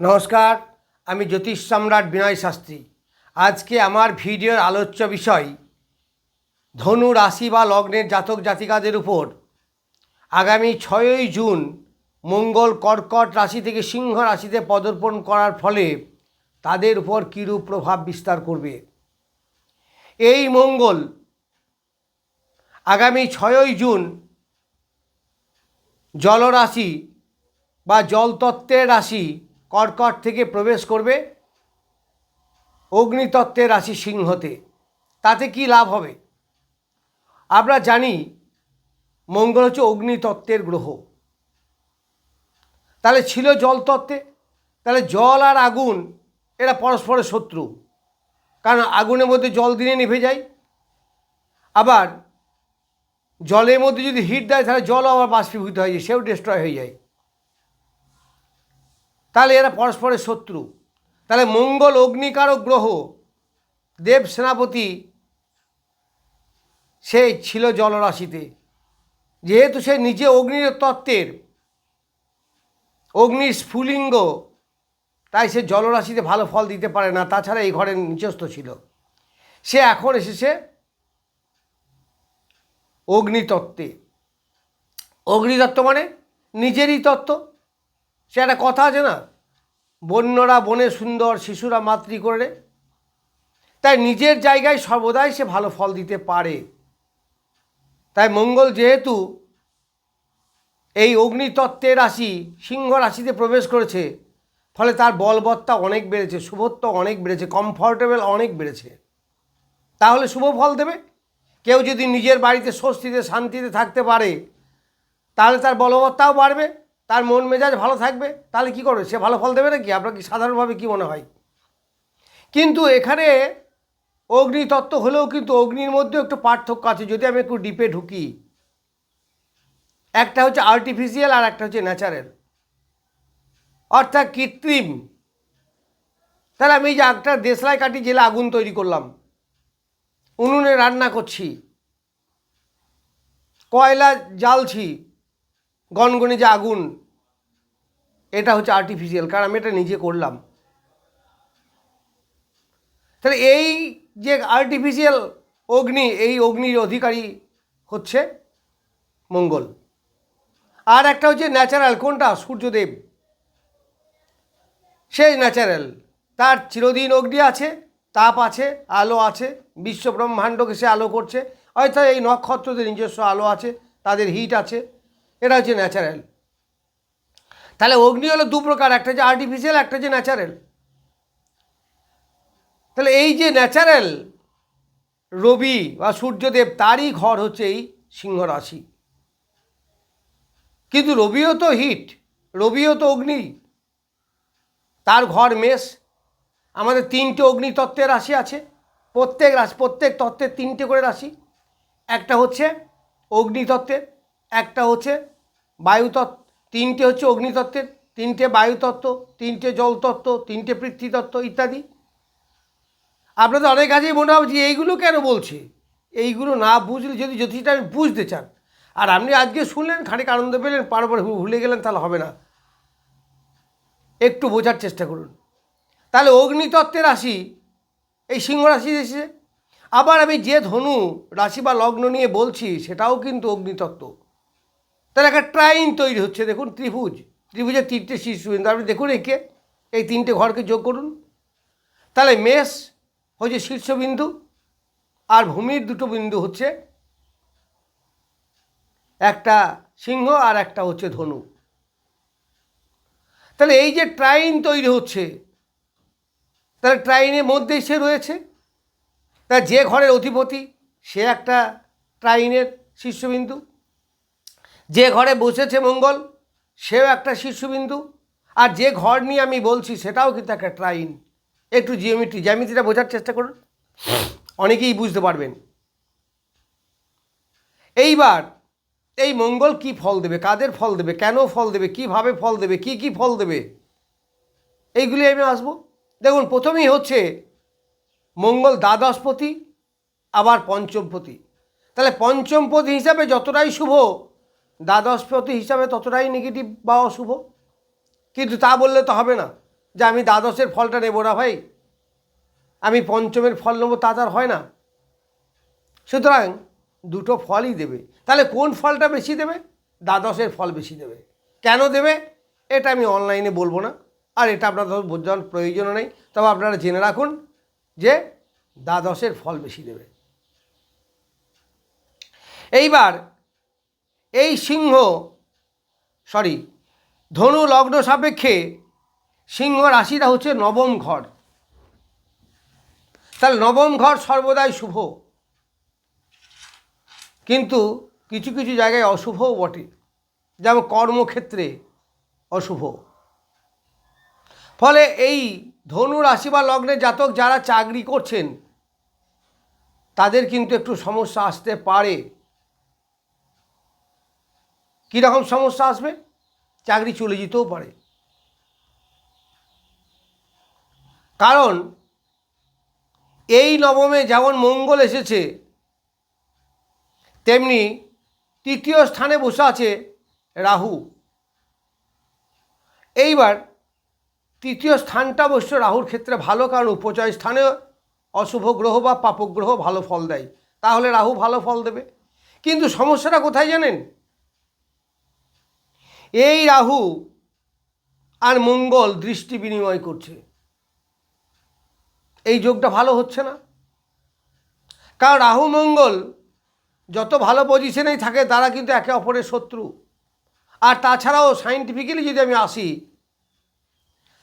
নমস্কার, আমি জ্যোতিষ সম্রাট বিনয় শাস্ত্রী। আজকে আমার ভিডিওর আলোচ্য বিষয়, ধনু রাশি বা লগ্নের জাতক জাতিকাদের উপর আগামী ছয়ই জুন মঙ্গল কর্কট রাশি থেকে সিংহ রাশিতে পদার্পণ করার ফলে তাদের উপর কীরূপ প্রভাব বিস্তার করবে? এই মঙ্গল আগামী ছয়ই জুন জলরাশি বা জলতত্ত্বের রাশি কর্কট থেকে প্রবেশ করবে অগ্নিতত্ত্বের রাশি সিংহতে। তাতে কি লাভ হবে? আমরা জানি মঙ্গল হচ্ছে অগ্নিতত্ত্বের গ্রহ। তাহলে ছিল জলতত্ত্বে, তাহলে জল আর আগুন, এরা পরস্পরের শত্রু। কারণ আগুনের মধ্যে জল দিনে নিভে যায়। আবার জলের মধ্যে যদি হিট দেয়, তাহলে জল আবার বাষ্পীভূত হয়ে যায়, সেও ডিস্ট্রয় হয়ে যায়। তাহলে এরা পরস্পরের শত্রু। তাহলে মঙ্গল অগ্নিকারক গ্রহ, দেব সেনাপতি, সে ছিল জলরাশিতে। যেহেতু সে নিজে অগ্নির তত্ত্বের, অগ্নির স্ফুলিঙ্গ, তাই সে জলরাশিতে ভালো ফল দিতে পারে না, তাছাড়া এই ঘরের নিচস্থ ছিল। সে এখন এসেছে অগ্নিতত্ত্বে। অগ্নিতত্ত্ব মানে নিজেরই তত্ত্ব সে একটা কথা আছে না? বন্যরা, বনে সুন্দর, শিশুরা মাতৃ করে। তাই নিজের জায়গায় সর্বদাই সে ভালো ফল দিতে পারে। তাই মঙ্গল যেহেতু এই অগ্নিতত্ত্বের রাশি, সিংহ রাশিতে প্রবেশ করেছে, ফলে তার বলবত্তা অনেক বেড়েছে, শুভত্ব অনেক বেড়েছে কমফর্টেবল অনেক বেড়েছে। তাহলে শুভ ফল দেবে? কেউ যদি নিজের বাড়িতে স্বস্তিতে, শান্তিতে থাকতে পারে, তাহলে তার বলবত্তাও বাড়বে। তার মন মেজাজ ভালো থাকবে, তাহলে কি করবে? সে ভালো ফল দেবে নাকি? আপনার কি সাধারণভাবে কি মনে হয়? কিন্তু এখানে অগ্নিতত্ত্ব হলেও কিন্তু অগ্নির মধ্যেও একটু পার্থক্য আছে। যদি আমি একটু ডিপে ঢুকি, একটা হচ্ছে আর্টিফিশিয়াল আর একটা হচ্ছে ন্যাচারাল অর্থাৎ কৃত্রিম। তাহলে আমি যে একটা দেশলাই কাটি জেলে আগুন তৈরি করলাম, উনুনে রান্না করছি, কয়লা জ্বালছি গনগনে যে আগুন, এটা হচ্ছে আর্টিফিশিয়াল কারণ আমি এটা নিজে করলাম। তাহলে এই যে আর্টিফিশিয়াল অগ্নি, এই অগ্নির অধিকারী হচ্ছে মঙ্গল। আর একটা হচ্ছে ন্যাচারাল কোনটা? সূর্যদেব। সে ন্যাচারাল তার চিরদিন অগ্নি আছে, তাপ আছে, আলো আছে বিশ্ব ব্রহ্মাণ্ডকে সে আলো করছে। হয়তো এই নক্ষত্রদের নিজস্ব আলো আছে, তাদের হিট আছে। এটা হচ্ছে ন্যাচারাল তাহলে অগ্নি হলো দু প্রকার, একটা যে আর্টিফিশিয়াল একটা যে ন্যাচারাল তাহলে এই যে ন্যাচারাল রবি বা সূর্যদেব, তারই ঘর হচ্ছে এই সিংহ রাশি। কিন্তু রবিও তো হিট, রবিও তো অগ্নি। তার ঘর মেষ। আমাদের তিনটে অগ্নিতত্ত্বের রাশি আছে। প্রত্যেক রাশি, প্রত্যেক তত্ত্বের তিনটে করে রাশি। একটা হচ্ছে অগ্নিতত্ত্বের একটা হচ্ছে বায়ুতত্ত্ব, তিনটে হচ্ছে অগ্নিতত্ত্বের, তিনটে বায়ুতত্ত্ব, তিনটে জলতত্ত্ব, তিনটে পৃথ্বীতত্ত্ব ইত্যাদি। আপনাদের অনেক কাজেই মনে হবে যে এইগুলো কেন বলছে? এইগুলো না বুঝলে যদি জ্যোতিষটা আমি বুঝতে চান। আর আপনি আজকে শুনলেন, খানিক আনন্দ পেলেন পারপর ভুলে গেলেন, তাহলে হবে না। একটু বোঝার চেষ্টা করুন। তাহলে অগ্নিতত্ত্বের রাশি, এই সিংহ রাশি এসেছে। আবার আমি যে ধনু রাশি বা লগ্ন নিয়ে বলছি, সেটাও কিন্তু অগ্নিতত্ত্ব। তাহলে একটা ট্রাইন তৈরি হচ্ছে, দেখুন ত্রিভুজ। ত্রিভুজের তিনটে শীর্ষবিন্দু আপনি দেখুন একে, এই তিনটে ঘরকে যোগ করুন। তাহলে মেষ হচ্ছে শীর্ষবিন্দু আর ভূমির দুটো বিন্দু হচ্ছে একটা সিংহ আর একটা হচ্ছে ধনু। তাহলে এই যে ট্রাইন তৈরি হচ্ছে, তাহলে ট্রাইনের মধ্যেই সে রয়েছে। তা যে ঘরের অধিপতি, সে একটা ট্রাইনের শীর্ষবিন্দু যে ঘরে বসেছে মঙ্গল, সেও একটা শীর্ষবিন্দু আর যে ঘর নিয়ে আমি বলছি, সেটাও কিন্তু একটা ট্রাইন। একটু জিওমেট্রি জ্যামিতিটা বোঝার চেষ্টা করুন। অনেকেই বুঝতে পারবেন। এইবার এই মঙ্গল কি ফল দেবে, কাদের ফল দেবে, কেন ফল দেবে, কীভাবে ফল দেবে, কি কি ফল দেবে, এইগুলি আমি আসব। দেখুন, প্রথমেই হচ্ছে মঙ্গল দ্বাদশপতি আবার পঞ্চমপতি তাহলে পঞ্চমপতি হিসাবে যতটাই শুভ দ্বাদশপতি হিসাবে ততটাই নেগেটিভ বা অশুভ। কিন্তু তা বললে তো হবে না যে আমি দ্বাদশের ফলটা নেব না ভাই। আমি পঞ্চমের ফল নেব তা তার হয় না। সুতরাং দুটো ফলই দেবে। তাহলে কোন ফলটা বেশি দেবে? দ্বাদশের ফল বেশি দেবে। কেন দেবে? এটা আমি অনলাইনে বলব না। আর এটা আপনাদের বোঝানোর প্রয়োজনও নেই। তবে আপনারা জেনে রাখুন যে দ্বাদশের ফল বেশি দেবে। এইবার এই সিংহ সরি ধনু লগ্ন সাপেক্ষে সিংহ রাশিটা হচ্ছে নবম ঘর। তাহলে নবম ঘর সর্বদাই শুভ। কিন্তু কিছু কিছু জায়গায় অশুভও বটে। যেমন কর্মক্ষেত্রে অশুভ। ফলে এই ধনু রাশি বা লগ্নে জাতক যারা চাকরি করছেন, তাদের কিন্তু একটু সমস্যা আসতে পারে। কীরকম সমস্যা আসবে? চাকরি চলে যেতেও পারে। কারণ এই নবমে যেমন মঙ্গল এসেছে, তেমনি তৃতীয় স্থানে বসে আছে রাহু। এইবার তৃতীয় স্থানটা অবশ্য রাহুর ক্ষেত্রে ভালো, কারণ উপচয় স্থানে অশুভ গ্রহ বা পাপগ্রহ ভালো ফল দেয়। তাহলে রাহু ভালো ফল দেবে। কিন্তু সমস্যাটা কোথায় জানেন? এই রাহু আর মঙ্গল দৃষ্টি বিনিময় করছে। এই যোগটা ভালো হচ্ছে না। কারণ রাহু, মঙ্গল যত ভালো পজিশনেই থাকে, তারা কিন্তু একে অপরের শত্রু। আর তাছাড়াও সাইন্টিফিক্যালি যদি আমি আসি,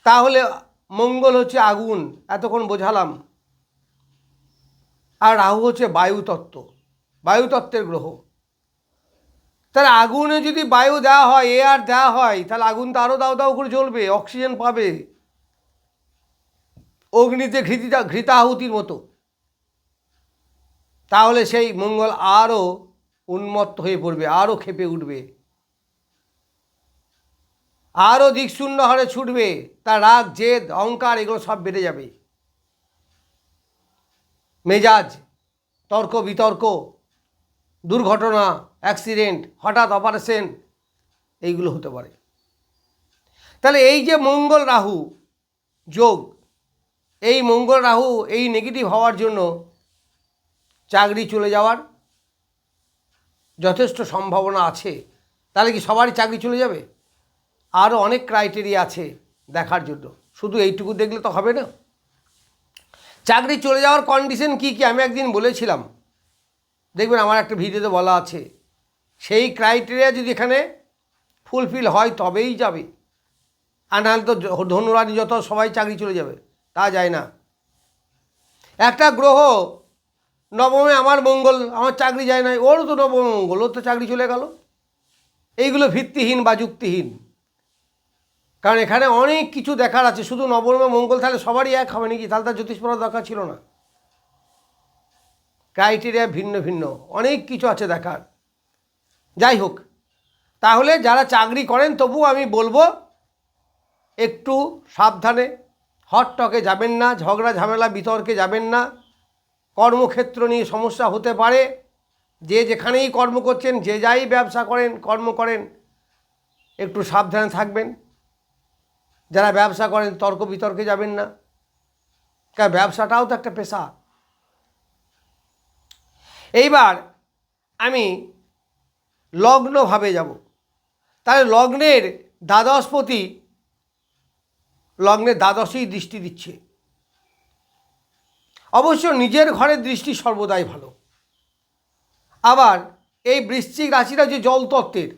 তাহলে মঙ্গল হচ্ছে আগুন, এতক্ষণ বোঝালাম। আর রাহু হচ্ছে বায়ুতত্ত্ব, বায়ুতত্ত্বের গ্রহ। তাহলে আগুনে যদি বায়ু দেওয়া হয় এয়ার দেওয়া হয়, তাহলে আগুন তো আরও দাও দাও করে জ্বলবে অক্সিজেন পাবে। অগ্নিতে ঘৃতিতা, ঘৃতাহুতির মতো। তাহলে সেই মঙ্গল আরও উন্মত্ত হয়ে পড়বে আরও খেপে উঠবে। আরও দিকশূন্য হারে ছুটবে, তার রাগ, জেদ, অহংকার, এগুলো সব বেড়ে যাবে। মেজাজ, তর্ক, বিতর্ক, দুর্ঘটনা অ্যাক্সিডেন্ট, হঠাৎ অপারেশন, এইগুলো হতে পারে। তাহলে এই যে মঙ্গল রাহু যোগ, এই মঙ্গল রাহু এই নেগেটিভ হওয়ার জন্য চাকরি চলে যাওয়ার যথেষ্ট সম্ভাবনা আছে। তাহলে কি সবারই চাকরি চলে যাবে? আরও অনেক ক্রাইটেরিয়া আছে দেখার জন্য। শুধু এইটুকু দেখলে তো হবে না। চাকরি চলে যাওয়ার কন্ডিশন কি কি? আমি একদিন বলেছিলাম। দেখবেন আমার একটা ভিডিওতে বলা আছে। সেই ক্রাইটেরিয়া যদি এখানে ফুলফিল হয় তবেই যাবে। আর নাহলে তো ধনুরানি যত সবাই চাকরি চলে যাবে, তা যায় না। একটা গ্রহ নবমে আমার মঙ্গল, আমার চাকরি যায় না, ওরও তো নবমে মঙ্গল, ওর তো চাকরি চলে গেল। এইগুলো ভিত্তিহীন বা যুক্তিহীন। কারণ এখানে অনেক কিছু দেখার আছে, শুধু নবমে মঙ্গল তাহলে সবারই এক হবে নাকি? তাহলে তার জ্যোতিষ পড়ার দরকার ছিল না। ক্রাইটেরিয়া ভিন্ন ভিন্ন, অনেক কিছু আছে দেখার। যাই হোক, তাহলে যারা চাকরি করেন তবু আমি বলব, একটু সাবধানে হট টকে যাবেন না, ঝগড়া, ঝামেলা, বিতর্কে যাবেন না, কর্মক্ষেত্র নিয়ে সমস্যা হতে পারে, যে যেখানেই কর্ম করছেন, যে যাই ব্যবসা করেন, কর্ম করেন, একটু সাবধানে থাকবেন। যারা ব্যবসা করেন, তর্ক বিতর্কে যাবেন না। কারণ ব্যবসাটাও তো একটা পেশা। এইবার আমি লগ্নভাবে যাব। তাহলে লগ্নের দ্বাদশপতি লগ্নের দ্বাদশেই দৃষ্টি দিচ্ছে। অবশ্য নিজের ঘরের দৃষ্টি সর্বদাই ভালো। আবার এই বৃশ্চিক রাশিটা যে জল তত্ত্বের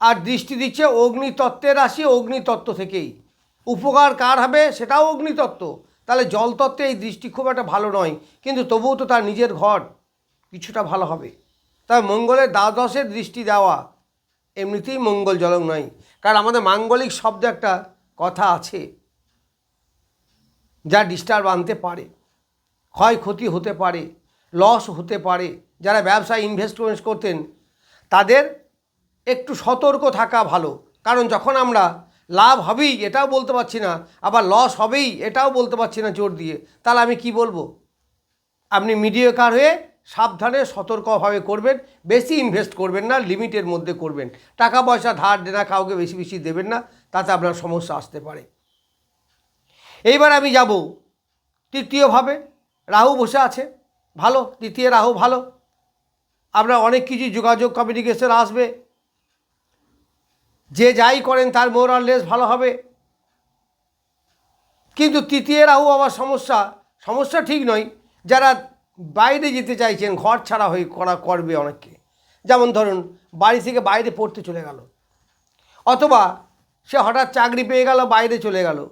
আর দৃষ্টি দিচ্ছে অগ্নিতত্ত্বের রাশি, অগ্নিতত্ত্ব থেকেই। উপকার কার হবে সেটাও অগ্নিতত্ত্ব। তাহলে জলতত্ত্বে এই দৃষ্টি খুব একটা ভালো নয়, কিন্তু তবুও তো তার নিজের ঘর কিছুটা ভালো হবে। তবে মঙ্গলের দ্বাদশের দৃষ্টি দেওয়া এমনিতেই মঙ্গলজনক নয়। কারণ আমাদের মাঙ্গলিক শব্দ একটা কথা আছে যা ডিস্টার্ব আনতে পারে, ক্ষয়ক্ষতি হতে পারে লস হতে পারে। যারা ব্যবসায় ইনভেস্টমেন্ট করতেন, তাদের একটু সতর্ক থাকা ভালো। কারণ যখন আমরা লাভ হবেই, এটাও বলতে পারছি না, আবার লস হবেই, এটাও বলতে পারছি না জোর দিয়ে, তাহলে আমি কি বলব? আপনি মিডিয়াকার হয়ে সাবধানে সতর্কভাবে করবেন, বেশি ইনভেস্ট করবেন না, লিমিটের মধ্যে করবেন। টাকা পয়সা ধার দেনা কাউকে বেশি বেশি দেবেন না, তাতে আপনার সমস্যা আসতে পারে। এইবার আমি যাব তৃতীয়ভাবে। রাহু বসে আছে, ভালো তৃতীয় রাহু ভালো। আপনার অনেক কিছু যোগাযোগ কমিউনিকেশন আসবে। যে যাই করেন তার মোরালেস ভালো হবে। কিন্তু তৃতীয় রাহু আবার সমস্যা সমস্যা ঠিক নয়। যারা বাইরে যেতে চাইছেন, ঘর ছাড়া হয়ে করা করবে অনেককে। যেমন ধরুন, বাড়ি থেকে বাইরে পড়তে চলে গেল। অথবা সে হঠাৎ চাকরি পেয়ে গেল, বাইরে চলে গেল।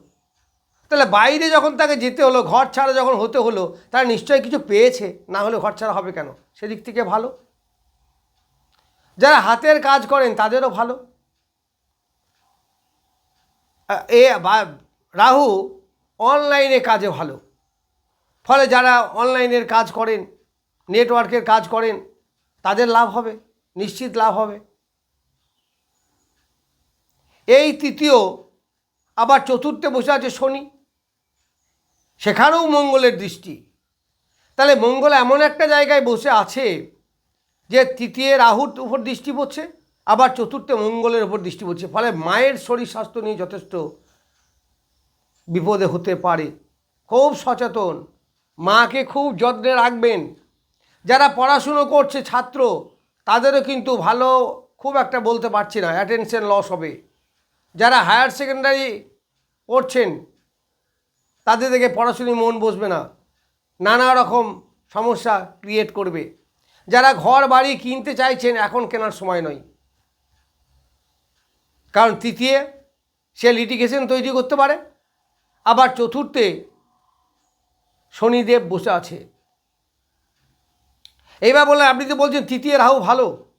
তাহলে বাইরে যখন তাকে যেতে হলো, ঘর ছাড়া যখন হতে হলো, তারা নিশ্চয়ই কিছু পেয়েছে, না হলে ঘর ছাড়া হবে কেন? সেদিক থেকে ভালো। যারা হাতের কাজ করেন, তাদেরও ভালো। এ রাহু অনলাইনে কাজে ভালো। ফলে যারা অনলাইনের কাজ করেন, নেটওয়ার্কের কাজ করেন, তাদের লাভ হবে, নিশ্চিত লাভ হবে। এই তৃতীয়, আবার চতুর্থে বসে আছে শনি। সেখানেও মঙ্গলের দৃষ্টি। তাহলে মঙ্গল এমন একটা জায়গায় বসে আছে যে তৃতীয় রাহুর উপর দৃষ্টি পড়ছে, আবার চতুর্থে মঙ্গলের উপর দৃষ্টি পড়ছে। ফলে মায়ের শরীর স্বাস্থ্য নিয়ে যথেষ্ট বিপদে হতে পারে। খুব সচেতন। মাকে খুব যত্নে রাখবেন। যারা পড়াশুনো করছে ছাত্র, তাদেরও কিন্তু ভালো খুব একটা বলতে পারছি না অ্যাটেনশন লস হবে। যারা হায়ার সেকেন্ডারি পড়ছেন, তাদের দেখে পড়াশুনি মন বসবে না। নানা রকম সমস্যা ক্রিয়েট করবে। যারা ঘর বাড়ি কিনতে চাইছেন, এখন কেনার সময় নয়। কারণ তৃতীয়, সে লিটিগেশন তৈরি করতে পারে। আবার চতুর্থে শনিদেব বসে আছে। এইবার বললেন আপনি তো বলছেন তৃতীয় রাহু ভালো।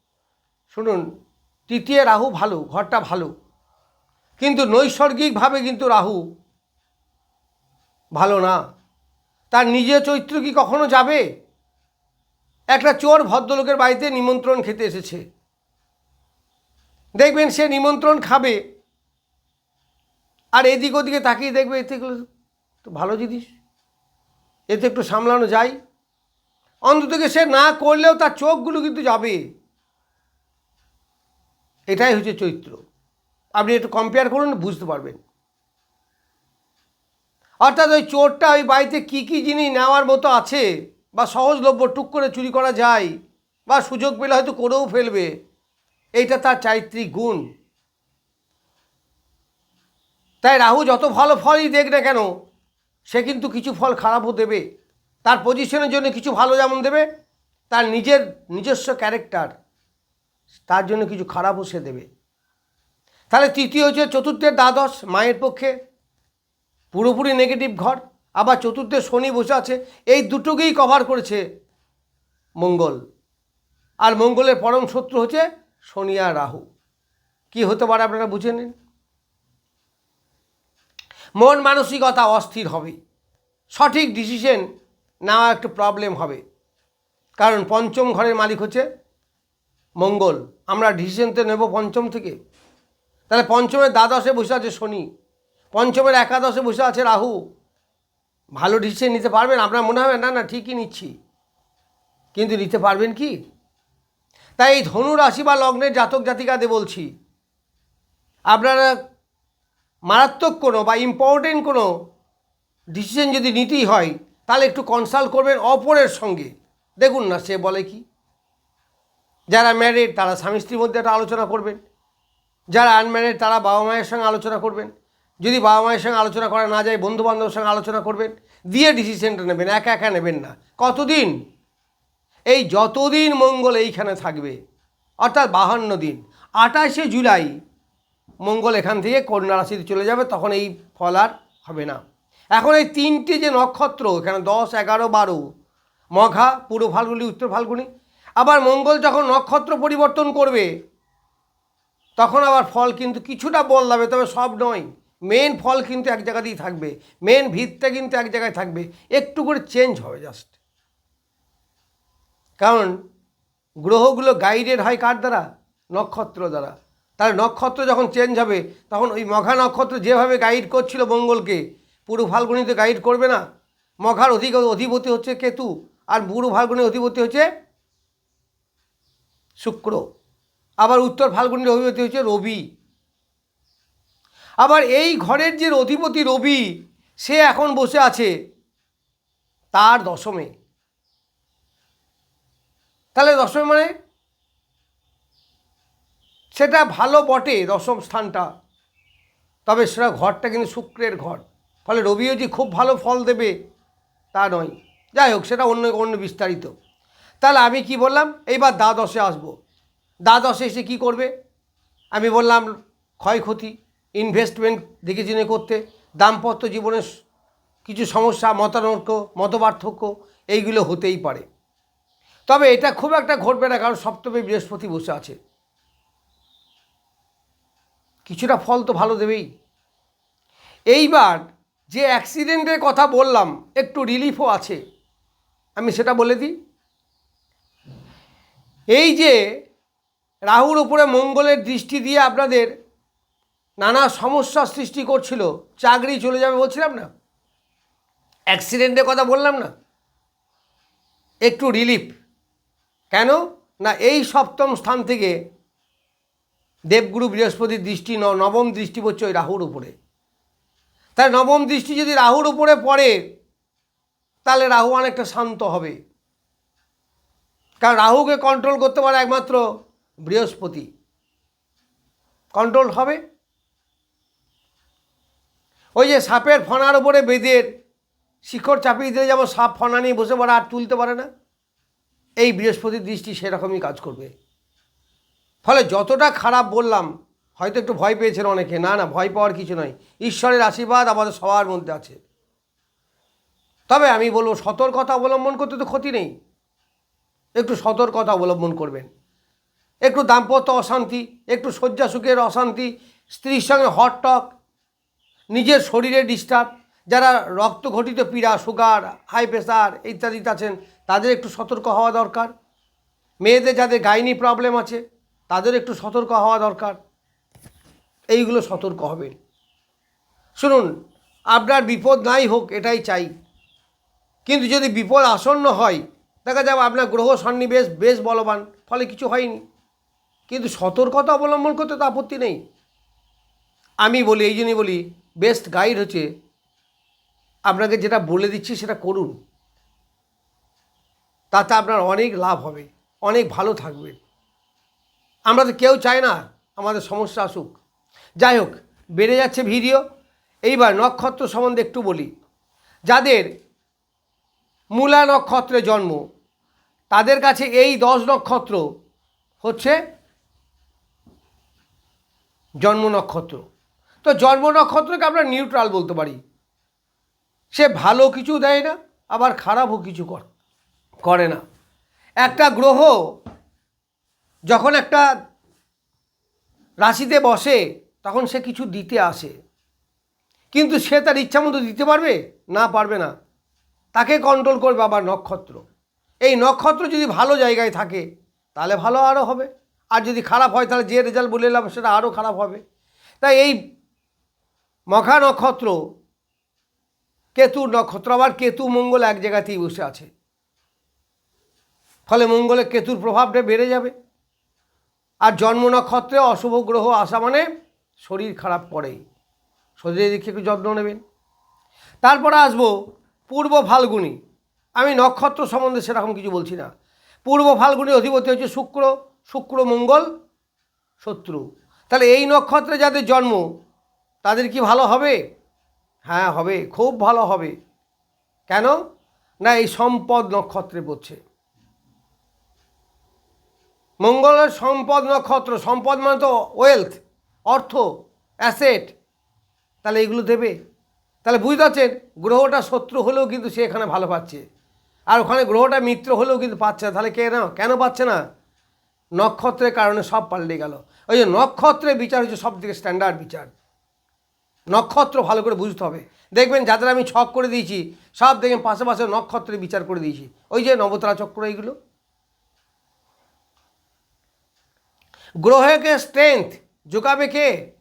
শুনুন, তৃতীয় রাহু ভালো, ঘরটা ভালো। কিন্তু নৈসর্গিকভাবে কিন্তু রাহু ভালো না। তার নিজের চরিত্র কি কখনো যাবে? একটা চোর ভদ্রলোকের বাড়িতে নিমন্ত্রণ খেতে এসেছে। দেখবেন সে নিমন্ত্রণ খাবে। আর এদিক ওদিকে তাকিয়ে দেখবে, এতে তো ভালো জিনিস। এতে একটু সামলানো যায়। অন্তত সে না করলেও তার চোখগুলো কিন্তু যাবে। এটাই হচ্ছে চৈত্র আপনি একটু কম্পেয়ার করুন, বুঝতে পারবেন। অর্থাৎ ওই চোরটা ওই বাড়িতে কী কী জিনিস নেওয়ার মতো আছে বা সহজলভ্য টুক করে চুরি করা যায় বা সুযোগ পেলে হয়তো করেও ফেলবে, এইটা তার চারিত্রিক গুণ। তাই রাহু যত ভালো ফলই দেখ না কেন সে কিন্তু কিছু ফল খারাপও দেবে। তার পজিশনের জন্য কিছু ভালো যেমন দেবে, তার নিজের নিজস্ব ক্যারেক্টার তার জন্য কিছু খারাপও সে দেবে। তাহলে তৃতীয় হচ্ছে চতুর্থের দ্বাদশ, মায়ের পক্ষে পুরোপুরি নেগেটিভ ঘর, আবার চতুর্থে শনি বসে আছে, এই দুটোকেই কভার করেছে মঙ্গল। আর মঙ্গলের পরম শত্রু হচ্ছে শনি আর রাহু। কি হতে পারে আপনারা বুঝে নিন। মন মানসিকতা অস্থির হবে। সঠিক ডিসিশন নেওয়া একটু প্রবলেম হবে। কারণ পঞ্চম ঘরের মালিক হচ্ছে মঙ্গল। আমরা ডিসিশন তো নেব পঞ্চম থেকে। তাহলে পঞ্চমের দ্বাদশে বসে আছে শনি। পঞ্চমের একাদশে বসে আছে রাহু। ভালো ডিসিশন নিতে পারবেন। আপনার মনে হবে, না না, ঠিকই নিচ্ছি। কিন্তু নিতে পারবেন কি? তাই এই ধনু রাশি বা লগ্নের জাতক জাতিকাদের বলছি, আপনারা মারাত্মক কোনো বা ইম্পর্টেন্ট কোনো ডিসিশন যদি নিতেই হয়, তাহলে একটু কনসাল্ট করবেন অপরের সঙ্গে। দেখুন না সে বলে কি। যারা ম্যারিড তারা স্বামী স্ত্রীর মধ্যে একটা আলোচনা করবেন। যারা আনম্যারিড তারা বাবা মায়ের সঙ্গে আলোচনা করবেন। যদি বাবা মায়ের সঙ্গে আলোচনা করা না যায় বন্ধু বান্ধবের সঙ্গে আলোচনা করবেন। দিয়ে ডিসিশনটা নেবেন, একা একা নেবেন না। কতদিন? এই যতদিন মঙ্গল এইখানে থাকবে, অর্থাৎ বাহান্ন দিন। আঠাশে জুলাই মঙ্গল এখান থেকে কন্যা রাশিতে চলে যাবে, তখন এই ফল আর হবে না। এখন এই তিনটে যে নক্ষত্র, এখানে দশ, এগারো, বারো, মঘা, পূর্ব ফাল্গুনি, উত্তর ফাল্গুনি, আবার মঙ্গল যখন নক্ষত্র পরিবর্তন করবে, তখন আবার ফল কিন্তু কিছুটা বদলাবে, তবে সব নয়। মেন ফল কিন্তু এক জায়গাতেই থাকবে মেন ভিতটা কিন্তু এক জায়গায় থাকবে, একটু করে চেঞ্জ হবে জাস্ট কারণ গ্রহগুলো গাইডেড হয় কার দ্বারা? নক্ষত্র দ্বারা। তাহলে নক্ষত্র যখন চেঞ্জ হবে, তখন ওই মঘা নক্ষত্র যেভাবে গাইড করছিল মঙ্গলকে, পুরো ফাল্গুনিতে গাইড করবে না? মঘার অধিক অধিপতি হচ্ছে কেতু, আর বুড়ো ফাল্গুনির অধিপতি হচ্ছে শুক্র। আবার উত্তর ফাল্গুনির অধিপতি হচ্ছে রবি। আবার এই ঘরের যে অধিপতি রবি, সে এখন বসে আছে তার দশমে। তাহলে দশমে মানে সেটা ভালো বটে দশম স্থানটা। তবে সেটা ঘরটা কিন্তু শুক্রের ঘর। ফলে রবিও যে খুব ভালো ফল দেবে, তা নয়। যাই হোক, সেটা অন্য অন্য বিস্তারিত। তাহলে আমি কি বললাম? এইবার দ্বাদশে আসব। দ্বাদশে এসে কি করবে? আমি বললাম, ক্ষয়ক্ষতি ইনভেস্টমেন্ট দেখে জেনে করতে, দাম্পত্য জীবনের কিছু সমস্যা, মতানৈক্য, মতপার্থক্য, এইগুলো হতেই পারে। তবে এটা খুব একটা ঘটবে না, কারণ সপ্তমে বৃহস্পতি বসে আছে। কিছুটা ফল তো ভালো দেবেই। এইবার যে অ্যাক্সিডেন্টের কথা বললাম, একটু রিলিফও আছে। আমি সেটা বলে দিই। এই যে রাহুর উপরে মঙ্গলের দৃষ্টি দিয়ে আপনাদের নানা সমস্যার সৃষ্টি করছিল, চাকরি চলে যাবে বলছিলাম না? অ্যাক্সিডেন্টের কথা বললাম না? একটু রিলিফ। কেন? না, এই সপ্তম স্থান থেকে দেবগুরু বৃহস্পতির দৃষ্টি নবম দৃষ্টি পড়ছে ওই রাহুর উপরে। তাই নবম দৃষ্টি যদি রাহুর উপরে পড়ে, তাহলে রাহু অনেকটা শান্ত হবে। কারণ রাহুকে কন্ট্রোল করতে পারে একমাত্র বৃহস্পতি। কন্ট্রোল হবে। ওই যে সাপের ফনার উপরে বেদের শিকড় চাপিয়ে দিলে যেমন সাপ ফনা নিয়ে বসে পড়ে, আর তুলতে পারে না। এই বৃহস্পতির দৃষ্টি সেরকমই কাজ করবে। ফলে যতটা খারাপ বললাম, হয়তো একটু ভয় পেয়েছেন অনেকে। না না, ভয় পাওয়ার কিছু নয় ঈশ্বরের আশীর্বাদ আমাদের সবার মধ্যে আছে। তবে আমি বলব, সতর্কতা অবলম্বন করতে তো ক্ষতি নেই। একটু সতর্কতা অবলম্বন করবেন। একটু দাম্পত্য অশান্তি, একটু শয্যা সুখের অশান্তি, স্ত্রীর সঙ্গে হট টক নিজের শরীরে ডিস্টার্ব যারা রক্ত ঘটিত পীড়া সুগার হাই প্রেশার ইত্যাদি আছেন, তাদের একটু সতর্ক হওয়া দরকার। মেয়েদের যাদের গাইনি প্রবলেম আছে তাদের একটু সতর্ক হওয়া দরকার। এইগুলো সতর্ক হবেন শুনুন, আপনার বিপদ নাই হোক, এটাই চাই। কিন্তু যদি বিপদ আসন্ন হয়, দেখা যাবে আপনার গ্রহ সন্নিবেশ বেশ বলবান, ফলে কিছু হয়নি। কিন্তু সতর্কতা অবলম্বন করতে তো আপত্তি নেই। আমি বলি, এই জন্যই বলি বেস্ট গাইড হচ্ছে, আপনাকে যেটা বলে দিচ্ছি সেটা করুন। তাতে আপনার অনেক লাভ হবে, অনেক ভালো থাকবে। আমরা তো কেউ চাই না আমাদের সমস্যা আসুক। যাই হোক, বেড়ে যাচ্ছে ভিডিও। এইবার নক্ষত্র সম্বন্ধে একটু বলি। যাদের মূলা নক্ষত্রে জন্ম, তাদের কাছে এই দশ নক্ষত্র হচ্ছে জন্ম নক্ষত্র। তো জন্ম নক্ষত্রকে আমরা নিউট্রাল বলতে পারি। সে ভালো কিছু দেয় না, আবার খারাপও কিছু কর- না। একটা গ্রহ যখন একটা রাশিতে বসে, তখন সে কিছু দিতে আসে। কিন্তু সে তার ইচ্ছা মতো দিতে পারবে? না পারবে না। তাকে কন্ট্রোল করবে আবার নক্ষত্র। এই নক্ষত্র যদি ভালো জায়গায় থাকে, তাহলে ভালো আরও হবে। আর যদি খারাপ হয়, তাহলে যে রেজাল্ট বলে এলাম সেটা আরও খারাপ হবে। তাই এই মখা নক্ষত্র, কেতুর নক্ষত্র, আবার কেতু মঙ্গল এক জায়গাতেই বসে আছে। ফলে মঙ্গলে কেতুর প্রভাবটা বেড়ে যাবে। আর জন্ম নক্ষত্রে অশুভ গ্রহ আসা মানে শরীর খারাপ করেই শরীরের দিকে একটু যত্ন নেবেন। তারপরে আসব পূর্ব ফাল্গুনি। আমি নক্ষত্র সম্বন্ধে সেরকম কিছু বলছি না। পূর্ব ফাল্গুনি অধিপতি হচ্ছে শুক্র শুক্র মঙ্গল, শত্রু। তাহলে এই নক্ষত্রে যাদের জন্ম, তাদের কি ভালো হবে? হ্যাঁ হবে। খুব ভালো হবে। কেন? না, এই সম্পদ নক্ষত্রে পড়ছে। মঙ্গলের সম্পদ নক্ষত্র, সম্পদ মানে তো ওয়েলথ অর্থ অ্যাসেট তাহলে এগুলো দেবে। তাহলে বুঝতে পারছেন, গ্রহটা শত্রু হলেও কিন্তু সে এখানে ভালো পাচ্ছে। আর ওখানে গ্রহটা মিত্র হলেও কিন্তু পাচ্ছে না। তাহলে কে না? কেন পাচ্ছে না? নক্ষত্রের কারণে সব পাল্টে গেল। ওই যে নক্ষত্রের বিচার হচ্ছে সব থেকে স্ট্যান্ডার্ড বিচার। নক্ষত্র ভালো করে বুঝতে হবে। দেখবেন, যাদের আমি ছক করে দিয়েছি, সব দেখবেন পাশে পাশে নক্ষত্রের বিচার করে দিয়েছি। ওই যে নবতারা চক্র, এইগুলো। গ্রহকে স্ট্রেংথ যোগাবে কে?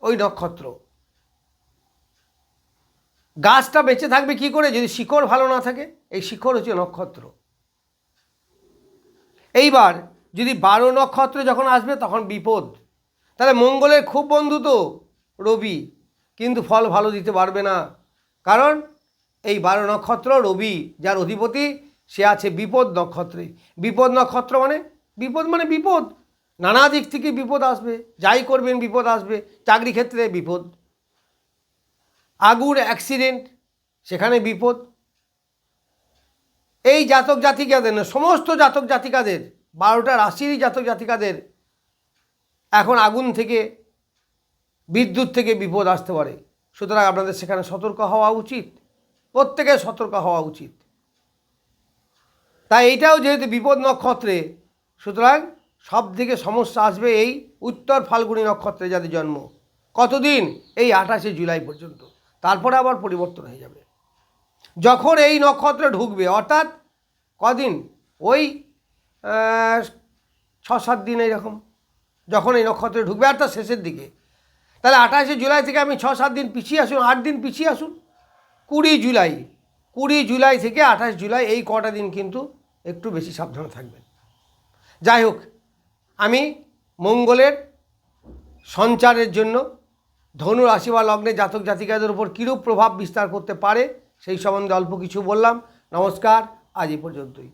ওই নক্ষত্র। গাছটা বেঁচে থাকবে কি করে? যদি শিকড় ভালো না থাকে, এই শিকড় হচ্ছে নক্ষত্র। এইবার যদি বারো নক্ষত্র যখন আসবে, তখন বিপদ। তাহলে মঙ্গলের খুব বন্ধু তো রবি, কিন্তু ফল ভালো দিতে পারবে না। কারণ এই বারো নক্ষত্র রবি, যার অধিপতি সে আছে বিপদ নক্ষত্রে। বিপদ নক্ষত্র মানে? বিপদ মানে বিপদ। নানা দিক থেকে বিপদ আসবে, যাই করবেন বিপদ আসবে, চাকরি ক্ষেত্রে বিপদ। আগুর অ্যাক্সিডেন্ট সেখানে বিপদ। এই জাতক জাতিকাদের না, সমস্ত জাতক জাতিকাদের, বারোটা রাশিরই জাতক জাতিকাদের এখন আগুন থেকে, বিদ্যুৎ থেকে বিপদ আসতে পারে। সুতরাং আপনাদের সেখানে সতর্ক হওয়া উচিত। প্রত্যেকের সতর্ক হওয়া উচিত। তাই এইটাও যেহেতু বিপদ নক্ষত্রে, সুতরাং সব থেকে সমস্যা আসবে এই উত্তর ফাল্গুনী নক্ষত্রে যাদের জন্ম। কতদিন? এই আঠাশে জুলাই পর্যন্ত। তারপরে আবার পরিবর্তন হয়ে যাবে। যখন এই নক্ষত্রে ঢুকবে, অর্থাৎ কদিন? ওই ছ সাত দিন এইরকম। যখন এই নক্ষত্রে ঢুকবে অর্থাৎ শেষের দিকে। তাহলে আঠাশে জুলাই থেকে আমি ছ সাত দিন পিছিয়ে আসুন, আট দিন পিছিয়ে আসুন। কুড়ি জুলাই কুড়ি জুলাই থেকে আঠাশ জুলাই এই কটা দিন কিন্তু একটু বেশি সাবধানে থাকবেন। যাই হোক আমি মঙ্গলের সঞ্চারের জন্য ধনু রাশি বা লগ্নে জাতক জাতিকাদের উপর কীরূপ প্রভাব বিস্তার করতে পারে সেই সম্বন্ধে অল্প কিছু বললাম। নমস্কার, আজ এই পর্যন্তই।